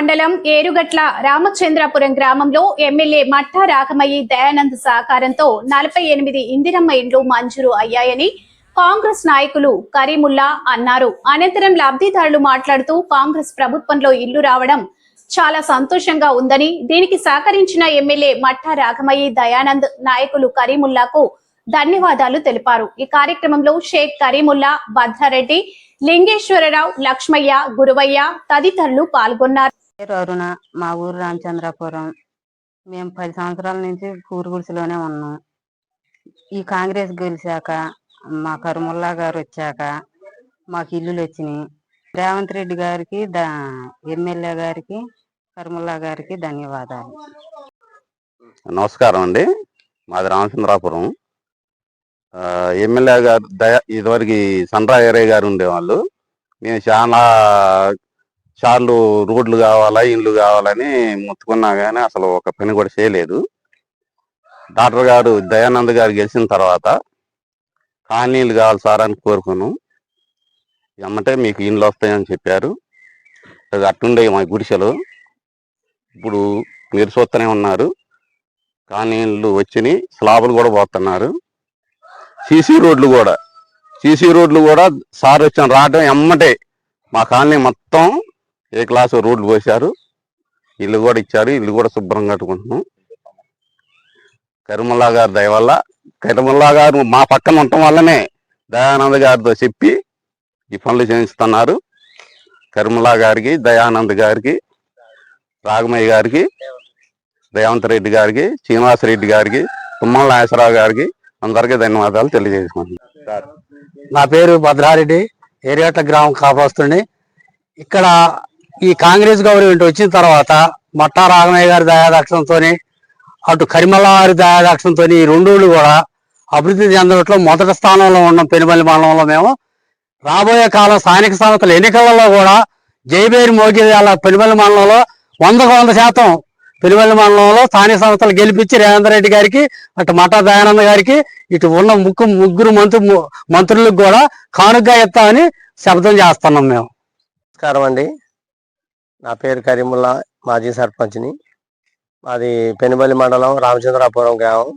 మండలం ఏరుగట్ల రామచంద్రపురం గ్రామంలో ఎమ్మెల్యే మట్టా రాకమయ్యి దయానంద్ సహకారంతో నలభై ఎనిమిది ఇందిరమ్మ ఇండ్లు మంజూరు అయ్యాయని కాంగ్రెస్ నాయకులు కరీముల్లా అన్నారు. అనంతరం లబ్ధిదారులు మాట్లాడుతూ కాంగ్రెస్ ప్రభుత్వంలో ఇల్లు రావడం చాలా సంతోషంగా ఉందని దీనికి సహకరించిన ఎమ్మెల్యే మట్టా రాఘమయ్యి దయానంద్ నాయకులు కరీముల్లాకు ధన్యవాదాలు తెలిపారు. ఈ కార్యక్రమంలో షేక్ కరీముల్లా భద్రారెడ్డి లింగేశ్వరరావు లక్ష్మయ్య గురువయ్య తదితరులు పాల్గొన్నారు. పేరు అరుణ. మా ఊరు రామచంద్రపురం. మేము పది సంవత్సరాల నుంచి కూరుగుడిసిలోనే ఉన్నాం. ఈ కాంగ్రెస్ గెలిచాక మా కరుముల్లా గారు వచ్చాక మాకు ఇల్లులు వచ్చినాయి. రేవంత్ రెడ్డి గారికి దా ఎమ్మెల్యే గారికి కరుముల్లా గారికి ధన్యవాదాలు. నమస్కారం అండి. మాది రామచంద్రాపురం. ఎమ్మెల్యే గారు దయా ఇదివరకు సన్రాయరయ్య గారు ఉండేవాళ్ళు. మేము చాలా చార్లు రోడ్లు కావాలా ఇండ్లు కావాలని మొత్తుకున్నా కానీ అసలు ఒక పని కూడా చేయలేదు. డాక్టర్ గారు దయానంద్ గారు గెలిచిన తర్వాత కాలనీలు కావాలి సార్ అని కోరుకున్నాం ఎమ్మటే మీకు ఇండ్లు వస్తాయని చెప్పారు. అది అట్టుండే మా గుడిసెలు. ఇప్పుడు మీరు చూస్తూనే ఉన్నారు. కాలనీలు వచ్చినాయి స్లాబులు కూడా పోతున్నారు. సీసీ రోడ్లు కూడా. సీసీ రోడ్లు కూడా సార్ వచ్చిన రావడం ఎమ్మటే మా కాలనీ మొత్తం ఏ క్లాసు రోడ్లు పోసారు ఇల్లు కూడా ఇచ్చారు ఇల్లు కూడా శుభ్రంగా కట్టుకుంటున్నాం. కరిమల్లా గారి దయ వల్ల కరిమల్లా గారు మా పక్కన ఉండటం వల్లనే దయానంద్ గారితో చెప్పి ఈ పనులు చేయిస్తున్నారు. కరిమల్లా గారికి దయానంద్ గారికి రాగమయ్య గారికి రేవంత్ రెడ్డి గారికి శ్రీనివాస్ రెడ్డి గారికి తుమ్మల నాగేశ్వరరావు గారికి అందరికీ ధన్యవాదాలు తెలియజేసుకుంటున్నాను నా పేరు భద్రారెడ్డి ఏరియాట్ల గ్రామం కాపాస్తుండి. ఇక్కడ ఈ కాంగ్రెస్ గవర్నమెంట్ వచ్చిన తర్వాత మట్టా రాఘమయ్య గారి దయాదక్షంతో అటు కరిమల్ల వారి దయాదక్షంతో ఈ రెండు కూడా అభివృద్ధి చెందడంలో మొదటి స్థానంలో ఉన్నాం పెనుమల్లి మండలంలో మేము రాబోయే కాలం స్థానిక సంస్థల ఎన్నికలలో కూడా జైబేరి మోగియాల పెనుమల్లి మండలంలో వందకు వంద శాతం పెనుమల్లి మండలంలో స్థానిక సంస్థలు గెలిపించి రేవంత్ రెడ్డి గారికి అటు మఠా దయానంద గారికి ఇటు ఉన్న ముక్కు ముగ్గురు మంత్రు మంత్రులకు కూడా కానుగ్గా ఇస్తామని శబ్దం చేస్తున్నాం మేము. నమస్కారం అండి. నా పేరు కరీముల్లా మాజీ సర్పంచ్ని. మాది పెనుబలి మండలం రామచంద్రాపురం గ్రామం.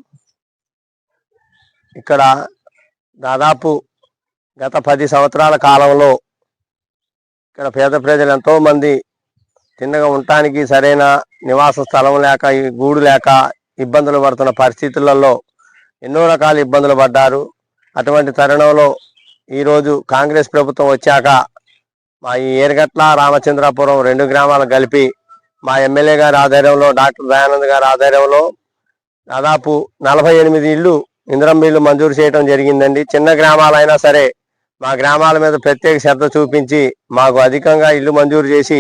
ఇక్కడ దాదాపు గత పది సంవత్సరాల కాలంలో ఇక్కడ పేద ప్రజలు ఎంతోమంది తిన్నగా ఉండటానికి సరైన నివాస స్థలం లేక ఈ గూడు లేక ఇబ్బందులు పడుతున్న పరిస్థితులలో ఎన్నో రకాల ఇబ్బందులు పడ్డారు. అటువంటి తరుణంలో ఈరోజు కాంగ్రెస్ ప్రభుత్వం వచ్చాక మా ఈ ఏరగట్ల రామచంద్రాపురం రెండు గ్రామాలు కలిపి మా ఎమ్మెల్యే గారి ఆధ్వర్యంలో డాక్టర్ దయానంద్ గారి ఆధ్వర్యంలో దాదాపు నలభై ఎనిమిది ఇళ్ళు ఇంద్రం బిల్లు మంజూరు చేయడం జరిగిందండి. చిన్న గ్రామాలైనా సరే మా గ్రామాల మీద ప్రత్యేక శ్రద్ధ చూపించి మాకు అధికంగా ఇల్లు మంజూరు చేసి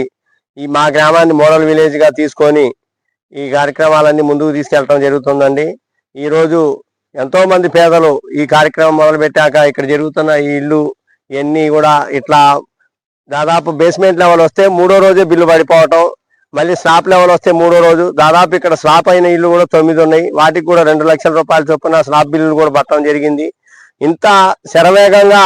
ఈ మా గ్రామాన్ని మోడల్ విలేజ్గా తీసుకొని ఈ కార్యక్రమాలన్నీ ముందుకు తీసుకెళ్ళడం జరుగుతుందండి. ఈరోజు ఎంతోమంది పేదలు ఈ కార్యక్రమం మొదలు పెట్టాక ఇక్కడ జరుగుతున్న ఈ ఇల్లు ఇవన్నీ కూడా ఇట్లా దాదాపు బేస్మెంట్ లెవెల్ వస్తే మూడో రోజే బిల్లు పడిపోవటం మళ్ళీ స్లాప్ లెవెల్ వస్తే మూడో రోజు. దాదాపు ఇక్కడ స్లాప్ అయిన ఇల్లు కూడా తొమ్మిది ఉన్నాయి. వాటికి కూడా రెండు లక్షల రూపాయల చొప్పున స్లాప్ బిల్లులు కూడా పట్టడం జరిగింది. ఇంత శరవేగంగా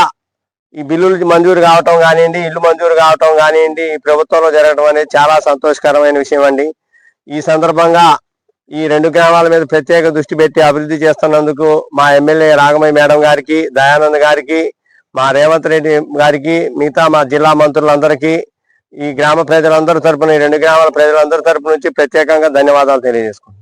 ఈ బిల్లులు మంజూరు కావటం కానివ్వండి ఇల్లు మంజూరు కావటం కానివ్వండి ఈ ప్రభుత్వంలో జరగడం అనేది చాలా సంతోషకరమైన విషయం అండి. ఈ సందర్భంగా ఈ రెండు గ్రామాల మీద ప్రత్యేక దృష్టి పెట్టి అభివృద్ధి చేస్తున్నందుకు మా ఎమ్మెల్యే రాగమయ్య మేడం గారికి దయానంద్ గారికి మా రేవంత్ రెడ్డి గారికి మిగతా మా జిల్లా మంత్రులందరికీ ఈ గ్రామ ప్రజలందరి తరపున ఈ రెండు గ్రామాల ప్రజలందరి తరపు నుంచి ప్రత్యేకంగా ధన్యవాదాలు తెలియజేసుకుంటున్నాను.